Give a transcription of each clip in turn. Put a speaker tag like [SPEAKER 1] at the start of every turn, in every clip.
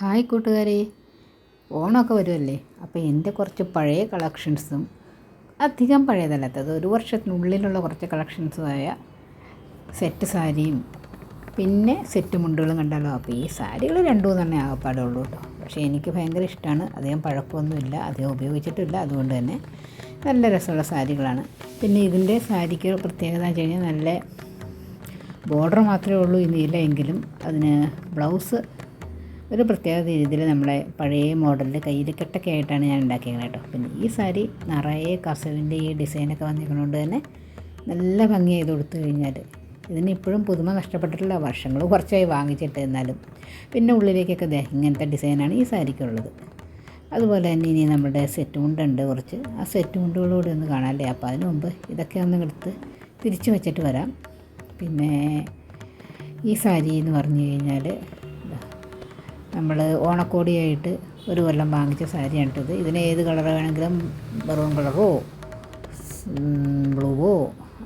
[SPEAKER 1] Hi കൂട്ടുകാരെ. ഓണമൊക്കെ വരുമല്ലേ അപ്പോൾ എന്റെ കുറച്ച് പഴയ കളക്ഷൻസും അധികം പഴയതല്ലാത്തത് ഒരു വർഷത്തിനുള്ളിലുള്ള കുറച്ച് കളക്ഷൻസുമായ സെറ്റ് സാരിയും പിന്നെ സെറ്റ് മുണ്ടുകളും കണ്ടാലോ? അപ്പോൾ ഈ സാരികൾ രണ്ടു തന്നെ ആകപ്പാടേ ഉള്ളൂ കേട്ടോ. പക്ഷേ എനിക്ക് ഭയങ്കര ഇഷ്ടമാണ്. അധികം പഴക്കമൊന്നുമില്ല. അധികം ഉപയോഗിച്ചിട്ടില്ല. അതുകൊണ്ട് തന്നെ നല്ല രസമുള്ള സാരികളാണ്. പിന്നെ ഇതിന്റെ സാരിക്ക് പ്രത്യേകത എന്ന് വെച്ച് കഴിഞ്ഞാൽ നല്ല ബോർഡർ മാത്രമേ ഉള്ളൂ ഇന്നില്ല എങ്കിലും. അതിന് ബ്ലൗസ് ഒരു പ്രത്യേക രീതിയിൽ നമ്മളെ പഴയ മോഡലിൽ കയ്യിൽ കെട്ടൊക്കെ ആയിട്ടാണ് ഞാൻ ഉണ്ടാക്കിയത് കേട്ടോ. പിന്നെ ഈ സാരി നിറയെ കസവിന്റെ ഈ ഡിസൈനൊക്കെ വന്നിരിക്കുന്നതുകൊണ്ട് തന്നെ നല്ല ഭംഗി ചെയ്ത് കൊടുത്തു കഴിഞ്ഞാൽ ഇതിന് ഇപ്പോഴും പുതുമ നഷ്ടപ്പെട്ടിട്ടില്ല വർഷങ്ങൾ കുറച്ചായി വാങ്ങിച്ചിട്ട് എന്നാലും പിന്നെ ഉള്ളിലേക്കൊക്കെ ദേ ഇങ്ങനത്തെ ഡിസൈനാണ് ഈ സാരിക്കുള്ളത്. അതുപോലെ തന്നെ ഇനി നമ്മുടെ സെറ്റ് മുണ്ടുണ്ട് കുറച്ച്. ആ സെറ്റ് മുണ്ടുകളോട് ഒന്ന് കാണാമല്ലേ അപ്പോൾ അതിന് മുമ്പ് ഇതൊക്കെ ഒന്ന് എടുത്ത് തിരിച്ച് വെച്ചിട്ട് വരാം. പിന്നെ ഈ സാരി എന്ന് പറഞ്ഞു കഴിഞ്ഞാൽ നമ്മൾ ഓണക്കോടിയായിട്ട് ഒരു കൊല്ലം വാങ്ങിച്ച സാരിയാണ് ഇത് ഇതിന് ഏത് കളർ വേണമെങ്കിലും മെറൂൺ കളറോ ബ്ലൂവോ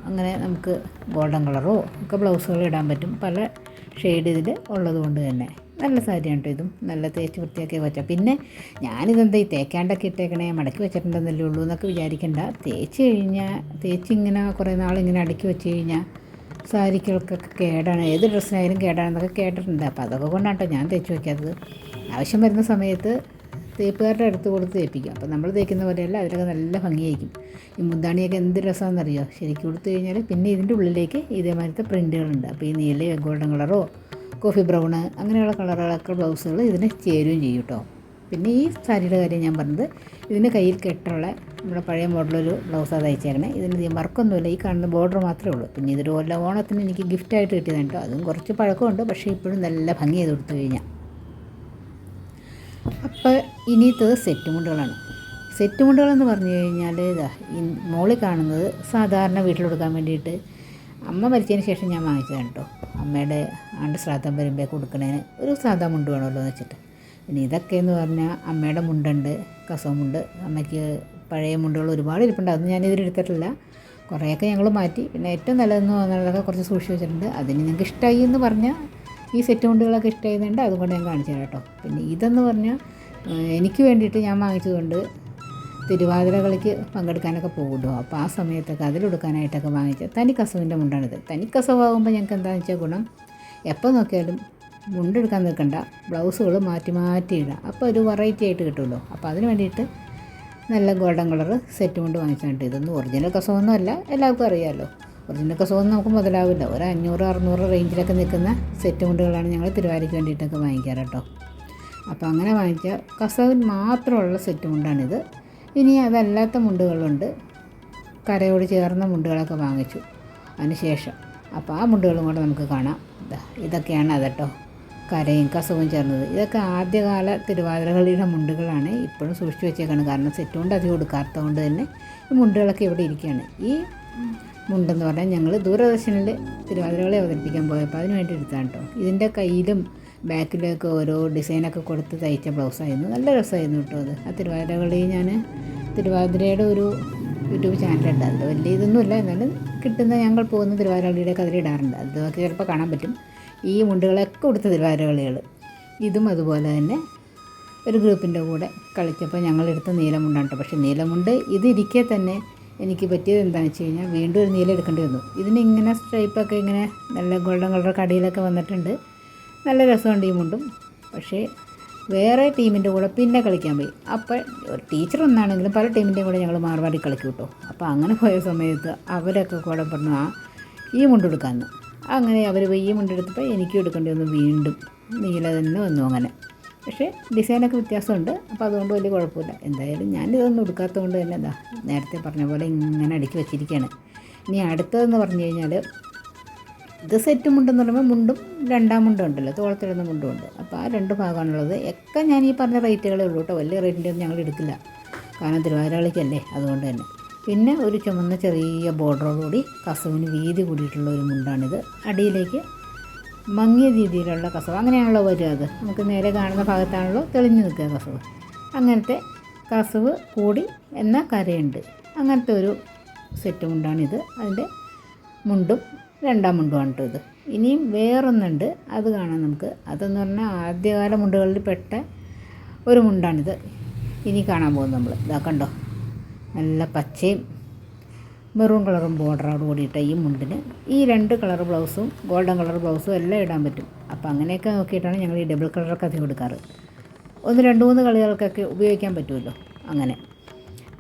[SPEAKER 1] അങ്ങനെ നമുക്ക് ഗോൾഡൻ കളറോ ഒക്കെ ബ്ലൗസുകൾ ഇടാൻ പറ്റും. പല ഷെയ്ഡ് ഇതിൽ ഉള്ളത് കൊണ്ട് തന്നെ. നല്ല സാരിയാണ് കേട്ടോ ഇതും. നല്ല തേച്ച് വൃത്തിയാക്കി വെച്ച പിന്നെ ഞാനിതെന്താ ഈ തേക്കാണ്ടൊക്കെ ഇട്ടേക്കണേ? മടക്കി വെച്ചിട്ടുണ്ടെന്നല്ലേ ഉള്ളൂ എന്നൊക്കെ വിചാരിക്കണ്ട. തേച്ച് കഴിഞ്ഞാൽ തേച്ചിങ്ങനെ കുറേ നാളിങ്ങനെ അടുക്കി വെച്ച് കഴിഞ്ഞാൽ സാരികൾക്കൊക്കെ കേടാണ്. ഏത് ഡ്രസ്സിനായാലും കേടാണെന്നൊക്കെ കേട്ടിട്ടുണ്ട്. അപ്പോൾ അതൊക്കെ കൊണ്ടാട്ടോ ഞാൻ തേച്ച് വയ്ക്കാത്തത് ആവശ്യം വരുന്ന സമയത്ത് തേപ്പുകാരുടെ അടുത്ത് കൊടുത്ത് തേപ്പിക്കും. അപ്പോൾ നമ്മൾ തേക്കുന്ന പോലെയല്ല അതിലൊക്കെ നല്ല ഭംഗിയായിരിക്കും. ഈ മുന്താണിയൊക്കെ എന്ത് രസമാണെന്നറിയോ? ശരിക്കും കൊടുത്തു കഴിഞ്ഞാൽ പിന്നെ ഇതിന്റെ ഉള്ളിലേക്ക് ഇതേമാതിരത്തെ പ്രിന്റുകളുണ്ട് അപ്പോൾ ഈ നീല ഗോൾഡൻ കളറോ കോഫി ബ്രൗണ് അങ്ങനെയുള്ള കളറുകളൊക്കെ ബ്ലൗസുകൾ ഇതിന് ചേരുകയും ചെയ്യും കേട്ടോ പിന്നെ ഈ സാരിയുടെ കാര്യം ഞാൻ പറഞ്ഞത് ഇതിന് കയ്യിൽ കെട്ടുള്ള നമ്മുടെ പഴയ മോഡലൊരു ബ്ലൗസാണ് തയ്ച്ചേക്കണേ ഇതിന് വർക്കൊന്നുമില്ല ഈ കാണുന്ന ബോർഡർ മാത്രമേ ഉള്ളൂ. പിന്നെ ഇതൊരു കൊല്ലം ഓണത്തിന് എനിക്ക് ഗിഫ്റ്റായിട്ട് കിട്ടിയതാണ് കേട്ടോ. അതും കുറച്ച് പഴക്കമുണ്ട് പക്ഷേ ഇപ്പോഴും നല്ല ഭംഗി ചെയ്ത് കൊടുത്തു കഴിഞ്ഞാൽ അപ്പോൾ ഇനിയത്തത് സെറ്റ് മുണ്ടുകളാണ്. സെറ്റ് മുണ്ടുകളെന്ന് പറഞ്ഞു കഴിഞ്ഞാൽ ഇതാ ഈ മോളിൽ കാണുന്നത് സാധാരണ വീട്ടിൽ വീട്ടിലെടുക്കാൻ വേണ്ടിയിട്ട് അമ്മ മരിച്ചതിന് ശേഷം ഞാൻ വാങ്ങിച്ചതാണ് കേട്ടോ. അമ്മയുടെ ആണ്ട് ശ്രാദ്ധം വരുമ്പോൾ കൊടുക്കണേന് ഒരു സാധാ മുണ്ട് വേണമല്ലോ എന്ന് വെച്ചിട്ട്. പിന്നെ ഇതൊക്കെ എന്ന് പറഞ്ഞാൽ അമ്മയുടെ മുണ്ടുണ്ട് കസവുമുണ്ട് അമ്മയ്ക്ക് പഴയ മുണ്ടുകൾ ഒരുപാട് ഇരിപ്പുണ്ട്. അതൊന്നും ഞാൻ ഇതിലെടുത്തിട്ടില്ല കുറേയൊക്കെ ഞങ്ങൾ മാറ്റി. പിന്നെ ഏറ്റവും നല്ലതെന്ന് പറഞ്ഞതൊക്കെ കുറച്ച് സൂക്ഷിച്ച് വെച്ചിട്ടുണ്ട്. അതിന് നിങ്ങൾക്ക് ഇഷ്ടമായി എന്ന് പറഞ്ഞാൽ ഈ സെറ്റ് മുണ്ടുകളൊക്കെ ഇഷ്ടമായതുകൊണ്ട് അതുകൊണ്ട് ഞാൻ കാണിച്ചു തരാം കേട്ടോ. പിന്നെ ഇതെന്ന് പറഞ്ഞാൽ എനിക്ക് വേണ്ടിയിട്ട് ഞാൻ വാങ്ങിച്ചതുകൊണ്ട് തിരുവാതിര കളിക്ക് പങ്കെടുക്കാനൊക്കെ പോകുമല്ലോ അപ്പോൾ ആ സമയത്തൊക്കെ അതിലെടുക്കാനായിട്ടൊക്കെ വാങ്ങിച്ച തനി മുണ്ടാണിത്. തനി ഞങ്ങൾക്ക് എന്താണെന്ന് വെച്ചാൽ ഗുണം? എപ്പോൾ നോക്കിയാലും മുണ്ടെടുക്കാൻ നിൽക്കണ്ട. ബ്ലൗസുകൾ മാറ്റി മാറ്റി ഇടാം. അപ്പോൾ ഒരു വെറൈറ്റി ആയിട്ട് കിട്ടുമല്ലോ. അപ്പോൾ അതിന് വേണ്ടിയിട്ട് നല്ല ഗോൾഡൻ കളർ സെറ്റ് കൊണ്ട് വാങ്ങിച്ചിട്ടുണ്ട് ഇതൊന്നും ഒറിജിനൽ കസവൊന്നും അല്ല എല്ലാവർക്കും അറിയാമല്ലോ. ഒറിജിനൽ കസവൊന്നും നമുക്ക് മുതലാവില്ല. ഒരു അഞ്ഞൂറ് അറുന്നൂറ് റേഞ്ചിലൊക്കെ നിൽക്കുന്ന സെറ്റ് മുണ്ടുകളാണ് ഞങ്ങൾ തിരുവാരിക്ക് വേണ്ടിയിട്ടൊക്കെ വാങ്ങിക്കാറ് കേട്ടോ. അപ്പോൾ അങ്ങനെ വാങ്ങിച്ച കസവിൽ മാത്രമുള്ള സെറ്റ് മുണ്ടാണിത് ഇനി അതല്ലാത്ത മുണ്ടുകളുണ്ട്. കരയോട് ചേർന്ന മുണ്ടുകളൊക്കെ വാങ്ങിച്ചു. അതിന് ശേഷം. അപ്പോൾ ആ മുണ്ടുകളും കൂടെ നമുക്ക് കാണാം. ഇതൊക്കെയാണ് അതട്ടോ കരയും കസവും ചേർന്നത്. ഇതൊക്കെ ആദ്യകാല തിരുവാതിരകളിയുടെ മുണ്ടുകളാണ് ഇപ്പോഴും സൂക്ഷിച്ചു വെച്ചേക്കാണ്. കാരണം സെറ്റ് കൊണ്ട് അധികം കൊടുക്കാത്തത് കൊണ്ട് തന്നെ ഈ മുണ്ടുകളൊക്കെ ഇവിടെ ഇരിക്കുകയാണ്. ഈ മുണ്ടെന്ന് പറഞ്ഞാൽ ഞങ്ങൾ ദൂരദർശനിൽ തിരുവാതിരകളെ അവതരിപ്പിക്കാൻ പോയപ്പോൾ അതിന് വേണ്ടി എടുത്താണ് കേട്ടോ ഇതിന്റെ കയ്യിലും ബാക്കിലൊക്കെ ഓരോ ഡിസൈനൊക്കെ കൊടുത്ത് തയ്ച്ച ബ്ലൗസായിരുന്നു. നല്ല രസമായിരുന്നു കേട്ടോ അത്. ആ തിരുവാതിരകളി ഞാൻ തിരുവാതിരയുടെ ഒരു യൂട്യൂബ് ചാനലുണ്ട്. അത് വലിയ ഇതൊന്നുമില്ല. എന്നാലും കിട്ടുന്ന ഞങ്ങൾ പോകുന്ന തിരുവാതിരകളിയുടെ ഇടാറുണ്ട്. അതൊക്കെ ചിലപ്പോൾ കാണാൻ പറ്റും. ഈ മുണ്ടുകളൊക്കെ ഉടുത്ത തിരുവാതിരകളികൾ. ഇതും അതുപോലെ തന്നെ ഒരു ഗ്രൂപ്പിന്റെ കൂടെ കളിച്ചപ്പോൾ ഞങ്ങളെടുത്ത നീലമുണ്ടാണ് കേട്ടോ. പക്ഷേ നീലമുണ്ട് ഇതിരിക്കെ തന്നെ എനിക്ക് പറ്റിയത് എന്താണെന്ന് വെച്ച് കഴിഞ്ഞാൽ വീണ്ടും ഒരു നീല എടുക്കേണ്ടി വന്നു. ഇതിന് ഇങ്ങനെ സ്ട്രൈപ്പൊക്കെ ഇങ്ങനെ നല്ല ഗോൾഡൻ കളർ കടിയിലൊക്കെ വന്നിട്ടുണ്ട്. നല്ല രസമുണ്ട് ഈ മുണ്ടും. പക്ഷേ വേറെ ടീമിന്റെ കൂടെ പിന്നെ കളിക്കാൻ പോയി. അപ്പോൾ ഒരു ടീച്ചർ ഒന്നാണെങ്കിലും പല ടീമിന്റെയും കൂടെ ഞങ്ങൾ മാർവാടി കളിക്കും കേട്ടോ. അപ്പോൾ അങ്ങനെ പോയ സമയത്ത് അവരൊക്കെ കൂടെ പറഞ്ഞു ആ ഈ മുണ്ടെടുക്കാമെന്ന് അങ്ങനെ അവർ വെയ്യ മുണ്ടെടുത്തപ്പോൾ എനിക്കും എടുക്കേണ്ടി വന്നു വീണ്ടും. നീല തന്നെ വന്നു അങ്ങനെ. പക്ഷേ ഡിസൈനൊക്കെ വ്യത്യാസമുണ്ട്. അപ്പോൾ അതുകൊണ്ട് വലിയ കുഴപ്പമില്ല. എന്തായാലും ഞാനിതൊന്നും എടുക്കാത്തത് കൊണ്ട് തന്നെ എന്താ നേരത്തെ പറഞ്ഞ പോലെ ഇങ്ങനെ അടുക്കി വെച്ചിരിക്കുകയാണ്. ഇനി അടുത്തതെന്ന് പറഞ്ഞു കഴിഞ്ഞാൽ ഇത് സെറ്റ് മുണ്ടെന്ന് പറയുമ്പോൾ മുണ്ടും രണ്ടാം മുണ്ടും ഉണ്ടല്ലോ. തോളത്തിടുന്ന മുണ്ടും ഉണ്ട്. അപ്പോൾ ആ രണ്ട് ഭാഗമാണുള്ളത്. ഒക്കെ ഞാൻ ഈ പറഞ്ഞ റേറ്റുകളേ ഉള്ളൂ കേട്ടോ. വലിയ റേറ്റിന്റെ ഒന്നും ഞങ്ങൾ എടുക്കില്ല. കാരണം തിരുവാതിരകളിക്കല്ലേ. അതുകൊണ്ട് തന്നെ. പിന്നെ ഒരു ചുമന്ന ചെറിയ ബോർഡറോടുകൂടി കസവിന് വീതി കൂടിയിട്ടുള്ള ഒരു മുണ്ടാണിത്. അടിയിലേക്ക് മങ്ങിയ രീതിയിലുള്ള കസവ്. അങ്ങനെയാണല്ലോ വരിക അത്. നമുക്ക് നേരെ കാണുന്ന ഭാഗത്താണല്ലോ തെളിഞ്ഞു നിൽക്കുക കസവ്. അങ്ങനത്തെ കസവ് കൂടി എന്ന കരയുണ്ട്. അങ്ങനത്തെ ഒരു സെറ്റ് മുണ്ടാണിത്. അതിന്റെ മുണ്ടും രണ്ടാം മുണ്ടുമാണ് കേട്ടോ ഇത് ഇനിയും വേറൊന്നുണ്ട്. അത് കാണാം നമുക്ക്. അതെന്ന് പറഞ്ഞാൽ ആദ്യകാല മുണ്ടുകളിൽ പെട്ട ഒരു മുണ്ടാണിത്. ഇനി കാണാൻ പോകുന്നത് നമ്മൾ. ഇതാ കണ്ടോ? നല്ല പച്ചയും മെറൂൺ കളറും ബോർഡറോട് കൂടിയിട്ട് ഈ മുണ്ടിന് ഈ രണ്ട് കളർ ബ്ലൗസും ഗോൾഡൻ കളർ ബ്ലൗസും എല്ലാം ഇടാൻ പറ്റും. അപ്പോൾ അങ്ങനെയൊക്കെ നോക്കിയിട്ടാണ് ഞങ്ങൾ ഈ ഡബിൾ കളറൊക്കെ അധികം എടുക്കാറ്. ഒന്ന് രണ്ട് മൂന്ന് കളികൾക്കൊക്കെ ഉപയോഗിക്കാൻ പറ്റുമല്ലോ അങ്ങനെ.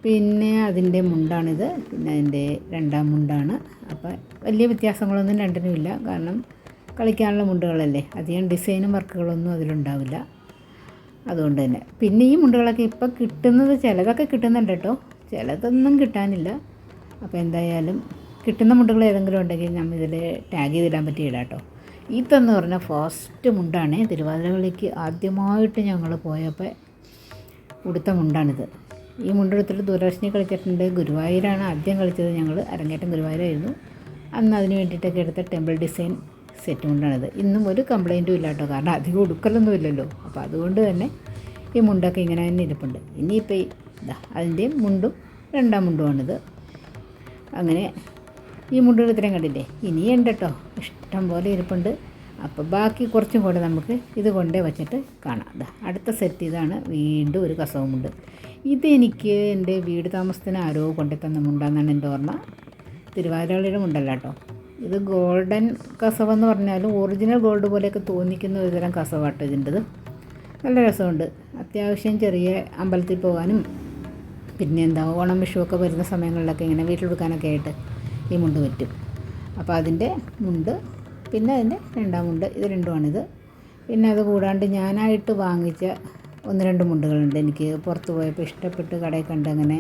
[SPEAKER 1] പിന്നെ അതിന്റെ മുണ്ടാണിത്. പിന്നെ അതിന്റെ രണ്ടാം മുണ്ടാണ്. അപ്പോൾ വലിയ വ്യത്യാസങ്ങളൊന്നും രണ്ടിനും ഇല്ല കാരണം കളിക്കാനുള്ള മുണ്ടുകളല്ലേ. അധികം ഡിസൈനും വർക്കുകളൊന്നും അതിലുണ്ടാവില്ല. അതുകൊണ്ട് തന്നെ. പിന്നെ ഈ മുണ്ടുകളൊക്കെ ഇപ്പോൾ കിട്ടുന്നത് ചിലതൊക്കെ കിട്ടുന്നുണ്ട് കേട്ടോ. ചിലതൊന്നും കിട്ടാനില്ല. അപ്പോൾ എന്തായാലും കിട്ടുന്ന മുണ്ടുകൾ ഏതെങ്കിലും ഉണ്ടെങ്കിൽ നമ്മൾ ഇതിൽ ടാഗ് ചെയ്തിടാൻ പറ്റിയ ഇടാം കേട്ടോ ഇതെന്ന് പറഞ്ഞാൽ ഫസ്റ്റ് മുണ്ടാണ്. തിരുവാതിരകളിലേക്ക് ആദ്യമായിട്ട് ഞങ്ങൾ പോയപ്പോൾ ഉടുത്ത മുണ്ടാണിത്. ഈ മുണ്ടെടുത്തിട്ട് ദൂരദർശനി കളിച്ചിട്ടുണ്ട്. ഗുരുവായൂരാണ് ആദ്യം കളിച്ചത് ഞങ്ങൾ അരങ്ങേറ്റം ഗുരുവായൂരായിരുന്നു. അന്ന് അതിന് വേണ്ടിയിട്ടൊക്കെ എടുത്ത ടെമ്പിൾ ഡിസൈൻ സെറ്റ് മുണ്ടാണിത്. ഇന്നും ഒരു കംപ്ലൈന്റും ഇല്ല കേട്ടോ കാരണം അധികം ഉടുക്കലൊന്നും ഇല്ലല്ലോ. അപ്പോൾ അതുകൊണ്ട് തന്നെ ഈ മുണ്ടൊക്കെ ഇങ്ങനെ തന്നെ ഇരിപ്പുണ്ട്. ഇനിയിപ്പോൾ ഇതാ അതിന്റെയും മുണ്ടും രണ്ടാം മുണ്ടുമാണിത് അങ്ങനെ ഈ മുണ്ടുകൾ ഇത്രയും കണ്ടില്ലേ? ഇനിയുണ്ട് കേട്ടോ ഇഷ്ടം പോലെ ഇരിപ്പുണ്ട്. അപ്പോൾ ബാക്കി കുറച്ചും കൂടെ നമുക്ക് ഇത് കൊണ്ടേ വച്ചിട്ട് കാണാം. അടുത്ത സെറ്റ് ഇതാണ് വീണ്ടും ഒരു കസവുമുണ്ട് ഇതെനിക്ക് എന്റെ വീട് താമസത്തിന് ആരോ കൊണ്ടു തന്ന മുണ്ടാന്നാണ് എന്റെ ഓർമ്മ. തിരുവാതിരകളിയുടെ മുണ്ടല്ല കേട്ടോ ഇത് ഗോൾഡൻ കസവ് എന്ന് പറഞ്ഞാലും ഒറിജിനൽ ഗോൾഡ് പോലെയൊക്കെ തോന്നിക്കുന്ന ഒരുതരം കസവാട്ടോ ഇതിന്റെത്. നല്ല രസമുണ്ട്. അത്യാവശ്യം ചെറിയ അമ്പലത്തിൽ പോകാനും പിന്നെ എന്താ ഓണം വിഷുവൊക്കെ വരുന്ന സമയങ്ങളിലൊക്കെ ഇങ്ങനെ വീട്ടിലെടുക്കാനൊക്കെ ആയിട്ട് ഈ മുണ്ട് പറ്റും. അപ്പോൾ അതിന്റെ മുണ്ട് പിന്നെ അതിന്റെ രണ്ടാം മുണ്ട് ഇത് രണ്ടുമാണിത്. പിന്നെ അത് കൂടാണ്ട് ഞാനായിട്ട് വാങ്ങിച്ച ഒന്ന് രണ്ട് മുണ്ടുകളുണ്ട്. എനിക്ക് പുറത്ത് പോയപ്പോൾ ഇഷ്ടപ്പെട്ട് കടയിൽ കണ്ട് അങ്ങനെ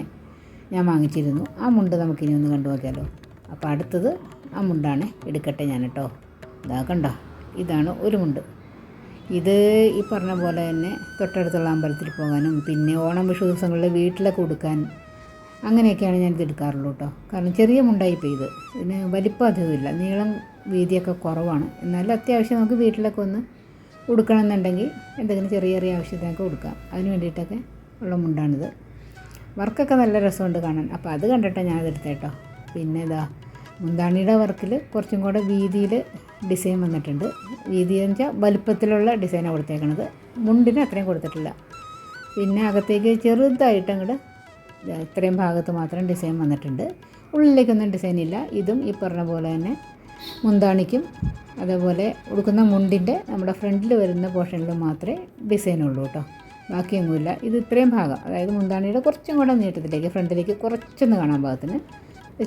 [SPEAKER 1] ഞാൻ വാങ്ങിച്ചിരുന്നു. ആ മുണ്ട് നമുക്കിനി ഒന്ന് കണ്ടു നോക്കിയാലോ. അപ്പോൾ അടുത്തത് ആ മുണ്ടാണ് എടുക്കട്ടെ ഞാൻ കേട്ടോ ഇതാ കണ്ടോ? ഇതാണ് ഒരു മുണ്ട്. ഇത് ഈ പറഞ്ഞ പോലെ തന്നെ തൊട്ടടുത്തുള്ള അമ്പലത്തിൽ പോകാനും പിന്നെ ഓണം വിഷു ദിവസങ്ങളിൽ വീട്ടിലൊക്കെ കൊടുക്കാൻ അങ്ങനെയൊക്കെയാണ് ഞാൻ ഇത് എടുക്കാറുള്ളൂ കേട്ടോ. കാരണം ചെറിയ മുണ്ടായി ഇത്. ഇതിന് വലിപ്പം അധികമില്ല നീളം വീതിയൊക്കെ കുറവാണ്. എന്നാലും അത്യാവശ്യം നമുക്ക് വീട്ടിലൊക്കെ ഒന്ന് ഉടുക്കണമെന്നുണ്ടെങ്കിൽ എന്തെങ്കിലും ചെറിയ ചെറിയ ആവശ്യത്തിനൊക്കെ കൊടുക്കാം അതിന് വേണ്ടിയിട്ടൊക്കെ ഉള്ള മുണ്ടാണിത്. വർക്കൊക്കെ നല്ല രസമുണ്ട് കാണാൻ. അപ്പോൾ അത് കണ്ടിട്ടാണ് ഞാനത് എടുത്തേട്ടോ പിന്നെ ഇതാ മുന്താണിയുടെ വർക്കിൽ കുറച്ചും കൂടെ വീതിയിൽ ഡിസൈൻ വന്നിട്ടുണ്ട്. വീതി എന്ന് വെച്ചാൽ വലുപ്പത്തിലുള്ള ഡിസൈനാണ് കൊടുത്തേക്കണത്. മുണ്ടിന് അത്രയും കൊടുത്തിട്ടില്ല. പിന്നെ അകത്തേക്ക് ചെറുതായിട്ട് അങ്ങോട്ട് ഇത്രയും ഭാഗത്ത് മാത്രം ഡിസൈൻ വന്നിട്ടുണ്ട്. ഉള്ളിലേക്കൊന്നും ഡിസൈൻ ഇല്ല. ഇതും ഈ പറഞ്ഞ പോലെ തന്നെ മുന്താണിക്കും അതേപോലെ ഉടുക്കുന്ന മുണ്ടിന്റെ നമ്മുടെ ഫ്രണ്ടിൽ വരുന്ന പോർഷനിൽ മാത്രമേ ഡിസൈൻ ഉള്ളൂ കേട്ടോ. ബാക്കിയൊന്നുമില്ല. ഇത് ഇത്രയും ഭാഗം അതായത് മുന്താണിയുടെ കുറച്ചും കൂടെ നീട്ടത്തിലേക്ക് ഫ്രണ്ടിലേക്ക് കുറച്ചൊന്ന് കാണാൻ ഭാഗത്തിന്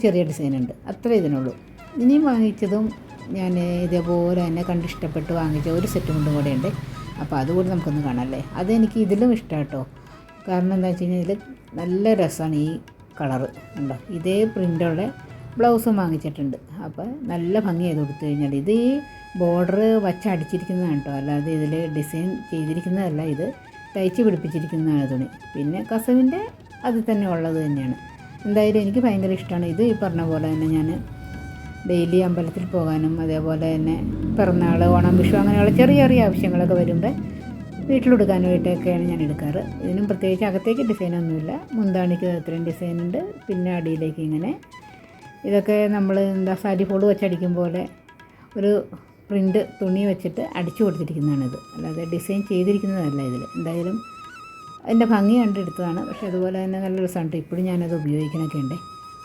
[SPEAKER 1] ചെറിയ ഡിസൈൻ ഉണ്ട്. അത്ര ഇതിനുള്ളൂ. ഇനിയും വാങ്ങിച്ചതും ഞാൻ ഇതേപോലെ തന്നെ കണ്ട് ഇഷ്ടപ്പെട്ട് വാങ്ങിച്ച ഒരു സെറ്റ് മുണ്ടും കൂടെ ഉണ്ട് അപ്പോൾ അതുകൂടി നമുക്കൊന്ന് കാണാം അല്ലേ അതെനിക്ക് ഇതിലും ഇഷ്ടം കേട്ടോ കാരണം എന്താ വെച്ച് കഴിഞ്ഞാൽ ഇതിൽ നല്ല രസമാണ് ഈ കളറ് ഉണ്ടോ ഇതേ പ്രിന്റുള്ള ബ്ലൗസും വാങ്ങിച്ചിട്ടുണ്ട്. അപ്പോൾ നല്ല ഭംഗി ചെയ്ത് കൊടുത്തു കഴിഞ്ഞാൽ ഇത് ഈ ബോർഡർ വച്ചടിച്ചിരിക്കുന്നതാണ് കേട്ടോ. അല്ലാതെ ഇതിൽ ഡിസൈൻ ചെയ്തിരിക്കുന്നതല്ല ഇത്. തയ്ച്ച് പിടിപ്പിച്ചിരിക്കുന്നതാണ് തുണി. പിന്നെ കസവിന്റെ അതിൽ തന്നെ ഉള്ളത് തന്നെയാണ്. എന്തായാലും എനിക്ക് ഭയങ്കര ഇഷ്ടമാണ് ഇത് ഈ പറഞ്ഞ പോലെ തന്നെ ഞാൻ ഡെയിലി അമ്പലത്തിൽ പോകാനും അതേപോലെ തന്നെ പിറന്നാൾ ഓണം വിഷു അങ്ങനെയുള്ള ചെറിയ ചെറിയ ആവശ്യങ്ങളൊക്കെ വരുമ്പോൾ വീട്ടിലെടുക്കാനായിട്ടൊക്കെയാണ് ഞാൻ എടുക്കാറ്. ഇതിനും പ്രത്യേകിച്ച് അകത്തേക്ക് ഡിസൈനൊന്നുമില്ല മുന്താണിക്ക് ഇത്രയും ഡിസൈൻ ഉണ്ട്. പിന്നെ അടിയിലേക്ക് ഇങ്ങനെ ഇതൊക്കെ നമ്മൾ എന്താ സാരി ഫോൾ വെച്ചടിക്കും പോലെ ഒരു പ്രിന്റ് തുണി വെച്ചിട്ട് അടിച്ചു ഇത്. അല്ലാതെ ഡിസൈൻ ചെയ്തിരിക്കുന്നതല്ല ഇതിൽ എന്തായാലും അതിന്റെ ഭംഗി കണ്ടെടുത്തതാണ്. പക്ഷേ അതുപോലെ തന്നെ നല്ല രസമുണ്ട് ഇപ്പോഴും ഞാനത് ഉപയോഗിക്കണമൊക്കെ ഉണ്ട്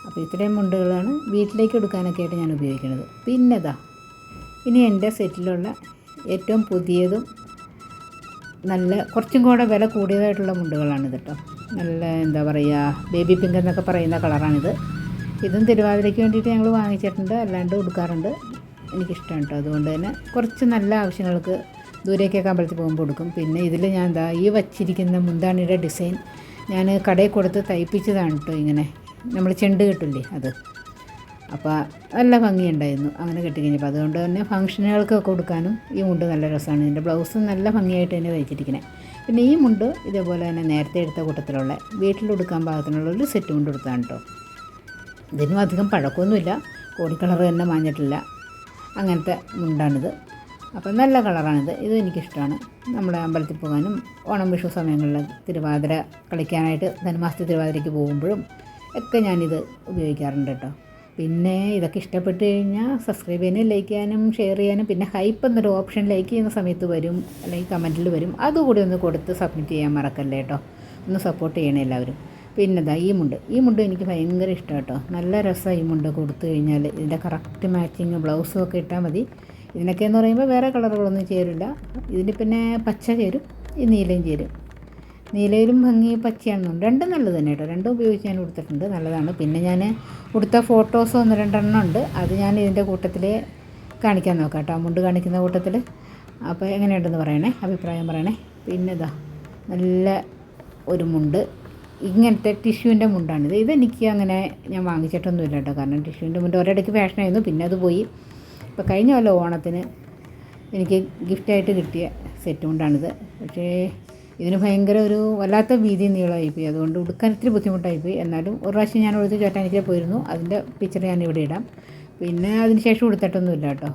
[SPEAKER 1] അപ്പോൾ ഇത്രയും മുണ്ടുകളാണ് വീട്ടിലേക്ക് എടുക്കാനൊക്കെ ആയിട്ട് ഞാൻ ഉപയോഗിക്കുന്നത്. പിന്നെ ഇതാ ഇനി എന്റെ സെറ്റിലുള്ള ഏറ്റവും പുതിയതും നല്ല കുറച്ചും കൂടെ വില കൂടിയതായിട്ടുള്ള മുണ്ടുകളാണിത് കേട്ടോ നല്ല എന്താ പറയുക ബേബി പിങ്ക് എന്നൊക്കെ പറയുന്ന കളറാണിത്. ഇതും തിരുവാതിരയ്ക്ക് വേണ്ടിയിട്ട് ഞങ്ങൾ വാങ്ങിച്ചിട്ടുണ്ട് അല്ലാണ്ട് കൊടുക്കാറുണ്ട് എനിക്കിഷ്ടമാണ് കേട്ടോ അതുകൊണ്ട് തന്നെ കുറച്ച് നല്ല ആവശ്യങ്ങൾക്ക് ദൂരേക്കൊക്കെ അമ്പലത്തിൽ പോകുമ്പോൾ കൊടുക്കും പിന്നെ ഇതിൽ ഞാൻ എന്താ ഈ വച്ചിരിക്കുന്ന മുന്താണിയുടെ ഡിസൈൻ ഞാൻ കടയിൽ കൊടുത്ത് തയ്പ്പിച്ചതാണ് കേട്ടോ ഇങ്ങനെ. നമ്മൾ ചെണ്ട് കെട്ടില്ലേ അത്. അപ്പോൾ നല്ല ഭംഗിയുണ്ടായിരുന്നു അങ്ങനെ കെട്ടിക്കഴിഞ്ഞപ്പോൾ അതുകൊണ്ട് തന്നെ ഫംഗ്ഷനുകൾക്കൊക്കെ കൊടുക്കാനും ഈ മുണ്ട് നല്ല രസമാണ്. ഇതിന്റെ ബ്ലൗസും നല്ല ഭംഗിയായിട്ട് തന്നെ തയ്ച്ചിരിക്കുന്നത് പിന്നെ ഈ മുണ്ട് ഇതേപോലെ തന്നെ നേരത്തെ എടുത്ത കൂട്ടത്തിലുള്ള വീട്ടിലെടുക്കാൻ പാകത്തിനുള്ള ഒരു സെറ്റ് മുണ്ട് എടുത്താണ് കേട്ടോ ഇതിനും അധികം പഴക്കമൊന്നുമില്ല. കളർ തന്നെ മാഞ്ഞിട്ടില്ല. അങ്ങനത്തെ മുണ്ടാണിത്. അപ്പം നല്ല കളറാണിത്. ഇത് എനിക്കിഷ്ടമാണ്. നമ്മുടെ അമ്പലത്തിൽ പോകാനും ഓണം വിഷു സമയങ്ങളിൽ തിരുവാതിര കളിക്കാനായിട്ട് ധനുമാസത്തെ തിരുവാതിരയ്ക്ക് പോകുമ്പോഴും ഒക്കെ ഞാനിത് ഉപയോഗിക്കാറുണ്ട് കേട്ടോ. പിന്നെ ഇതൊക്കെ ഇഷ്ടപ്പെട്ട് കഴിഞ്ഞാൽ സബ്സ്ക്രൈബ് ചെയ്യാനും ലൈക്ക് ചെയ്യാനും ഷെയർ ചെയ്യാനും പിന്നെ ഹൈപ്പ് എന്നൊരു ഓപ്ഷൻ ലൈക്ക് ചെയ്യുന്ന സമയത്ത് വരും അല്ലെങ്കിൽ കമന്റിൽ വരും. അതുകൂടി ഒന്ന് കൊടുത്ത് സബ്മിറ്റ് ചെയ്യാൻ മറക്കല്ലേ കേട്ടോ. ഒന്ന് സപ്പോർട്ട് ചെയ്യണേ എല്ലാവരും. പിന്നെ ഇതാ ഈ മുണ്ട്. ഈ മുണ്ട് എനിക്ക് ഭയങ്കര ഇഷ്ടം കേട്ടോ. നല്ല രസമാണ് ഈ മുണ്ട് കൊടുത്തു കഴിഞ്ഞാൽ ഇതിന്റെ കറക്റ്റ് മാച്ചിങ് ബ്ലൗസും ഒക്കെ ഇട്ടാൽ മതി. ഇതിനൊക്കെ എന്ന് പറയുമ്പോൾ വേറെ കളറുകളൊന്നും ചേരില്ല. ഇതിന് പിന്നെ പച്ച ചേരും ഈ നീലയും ചേരും. നീലയിലും ഭംഗി പച്ചയാണെന്നും രണ്ടും നല്ലത് തന്നെ കേട്ടോ. രണ്ടും ഉപയോഗിച്ച് ഞാൻ കൊടുത്തിട്ടുണ്ട് നല്ലതാണ്. പിന്നെ ഞാൻ കൊടുത്ത ഫോട്ടോസ് ഒന്ന് രണ്ടെണ്ണം ഉണ്ട്. അത് ഞാൻ ഇതിന്റെ കൂട്ടത്തിൽ കാണിക്കാൻ നോക്കാം കേട്ടോ. മുണ്ട് കാണിക്കുന്ന കൂട്ടത്തിൽ അപ്പോൾ എങ്ങനെയുണ്ടെന്ന് പറയണേ. അഭിപ്രായം പറയണേ. പിന്നെ ഇതാ നല്ല ഒരു മുണ്ട്. ഇങ്ങനത്തെ ടിഷ്യൂവിന്റെ മുണ്ടാണിത്. ഇതെനിക്ക് അങ്ങനെ ഞാൻ വാങ്ങിച്ചിട്ടൊന്നുമില്ല കേട്ടോ. കാരണം ടിഷ്യൂവിന്റെ മുണ്ട് ഒരിടയ്ക്ക് ഫാഷനായിരുന്നു പിന്നെ അത് പോയി. ഇപ്പോൾ കഴിഞ്ഞ കൊല്ലം ഓണത്തിന് എനിക്ക് ഗിഫ്റ്റായിട്ട് കിട്ടിയ സെറ്റ് മുണ്ടാണിത്. പക്ഷേ ഇതിന് ഭയങ്കര ഒരു വല്ലാത്ത വീതി നീളമായിപ്പോയി. അതുകൊണ്ട് ഉടുക്കാൻ ഇത്തിരി ബുദ്ധിമുട്ടായിപ്പോയി. എന്നാലും ഒരു പ്രാവശ്യം ഞാൻ ഉടുത്ത് ചോറ്റാനിക്കര പോയിരുന്നു. അതിന്റെ പിക്ചർ ഞാൻ ഇവിടെ ഇടാം. പിന്നെ അതിന് ശേഷം ഉടുത്തിട്ടൊന്നുമില്ല കേട്ടോ.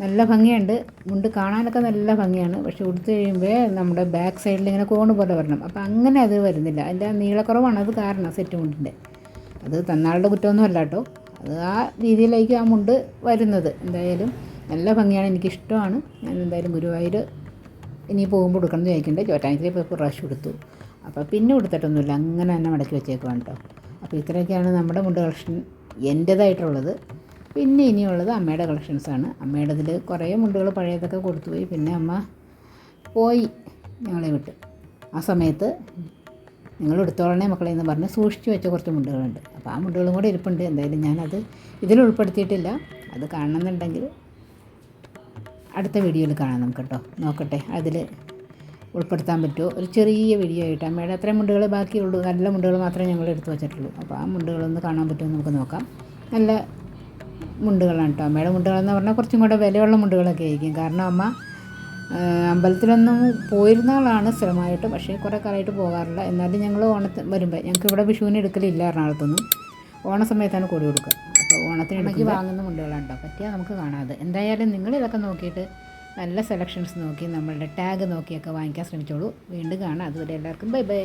[SPEAKER 1] നല്ല ഭംഗിയുണ്ട്. മുണ്ട് കാണാനൊക്കെ നല്ല ഭംഗിയാണ്. പക്ഷെ ഉടുത്ത് കഴിയുമ്പോൾ നമ്മുടെ ബാക്ക് സൈഡിൽ ഇങ്ങനെ കോണ് പോലെ വരണം. അപ്പോൾ അങ്ങനെ അത് വരുന്നില്ല. അതിന്റെ നീളക്കുറവാണ് അത് കാരണം സെറ്റ് മുണ്ടിന്റെ. അത് തന്നാളുടെ കുറ്റമൊന്നും അല്ല കേട്ടോ. അത് ആ രീതിയിലേക്ക് ആ മുണ്ട് വരുന്നത്. എന്തായാലും നല്ല ഭംഗിയാണ്. എനിക്കിഷ്ടമാണ്. ഞാൻ എന്തായാലും ഗുരുവായൂർ ഇനി പോകുമ്പോൾ കൊടുക്കണം എന്ന് ചോദിക്കേണ്ടത് ചോറ്റാനിക്കരി പോയപ്പോൾ പ്രാവശ്യം എടുത്തു അപ്പോൾ പിന്നെ കൊടുത്തിട്ടൊന്നുമില്ല. അങ്ങനെ തന്നെ മടക്കി വെച്ചേക്കുവാണ് കേട്ടോ അപ്പോൾ ഇത്രയൊക്കെയാണ് നമ്മുടെ മുണ്ട് കളക്ഷൻ എന്റേതായിട്ടുള്ളത് പിന്നെ ഇനിയുള്ളത് അമ്മയുടെ കളക്ഷൻസാണ് അമ്മയുടെ ഇതിൽ കുറേ മുണ്ടുകൾ പഴയതൊക്കെ കൊടുത്തുപോയി പിന്നെ അമ്മ പോയി ഞങ്ങളെ വിട്ട്. ആ സമയത്ത് നിങ്ങൾ എടുത്തോളണേ മക്കളെ എന്ന് പറഞ്ഞ് സൂക്ഷിച്ച് വെച്ച കുറച്ച് മുണ്ടുകളുണ്ട്. അപ്പോൾ ആ മുണ്ടുകളും കൂടെ ഇരിപ്പുണ്ട്. എന്തായാലും ഞാനത് ഇതിൽ ഉൾപ്പെടുത്തിയിട്ടില്ല. അത് കാണണമെന്നുണ്ടെങ്കിൽ അടുത്ത വീഡിയോയിൽ കാണാം നമുക്ക് കേട്ടോ നോക്കട്ടെ അതിൽ ഉൾപ്പെടുത്താൻ പറ്റുമോ? ഒരു ചെറിയ വീഡിയോ ആയിട്ട് അമ്മയുടെ അത്രയും മുണ്ടുകൾ ബാക്കിയുള്ളൂ. നല്ല മുണ്ടുകൾ മാത്രമേ ഞങ്ങൾ എടുത്തു വെച്ചിട്ടുള്ളൂ. അപ്പോൾ ആ മുണ്ടുകളൊന്ന് കാണാൻ പറ്റുമോ നമുക്ക് നോക്കാം. നല്ല മുണ്ടുകളാണ് കേട്ടോ. അമ്മയുടെ മുണ്ടുകളെന്ന് പറഞ്ഞാൽ കുറച്ചും കൂടെ വിലയുള്ള മുണ്ടുകളൊക്കെ ആയിരിക്കും. കാരണം അമ്മ അമ്പലത്തിലൊന്നും പോയിരുന്ന ആളാണ് സ്ഥിരമായിട്ട്. പക്ഷേ കുറേ കാലമായിട്ട് പോകാറില്ല. എന്നാലും ഞങ്ങൾ ഓണത്തിന് വരുമ്പോൾ ഞങ്ങൾക്ക് ഇവിടെ വിഷുവിന് എടുക്കലില്ല എറണാകുളത്തൊന്നും. ഓണ സമയത്താണ് കൊടി കൊടുക്കുക. അപ്പോൾ ഓണത്തിന് ഇടയ്ക്ക് വാങ്ങുന്ന മുണ്ടുകളാണ് കേട്ടോ പറ്റിയാൽ നമുക്ക് കാണാതെ. എന്തായാലും നിങ്ങൾ ഇതൊക്കെ നോക്കിയിട്ട് നല്ല സെലക്ഷൻസ് നോക്കി നമ്മളുടെ ടാഗ് നോക്കിയൊക്കെ വാങ്ങിക്കാൻ ശ്രമിച്ചോളൂ. വീണ്ടും കാണാം. അതുവരെ എല്ലാവർക്കും ബൈ ബൈ.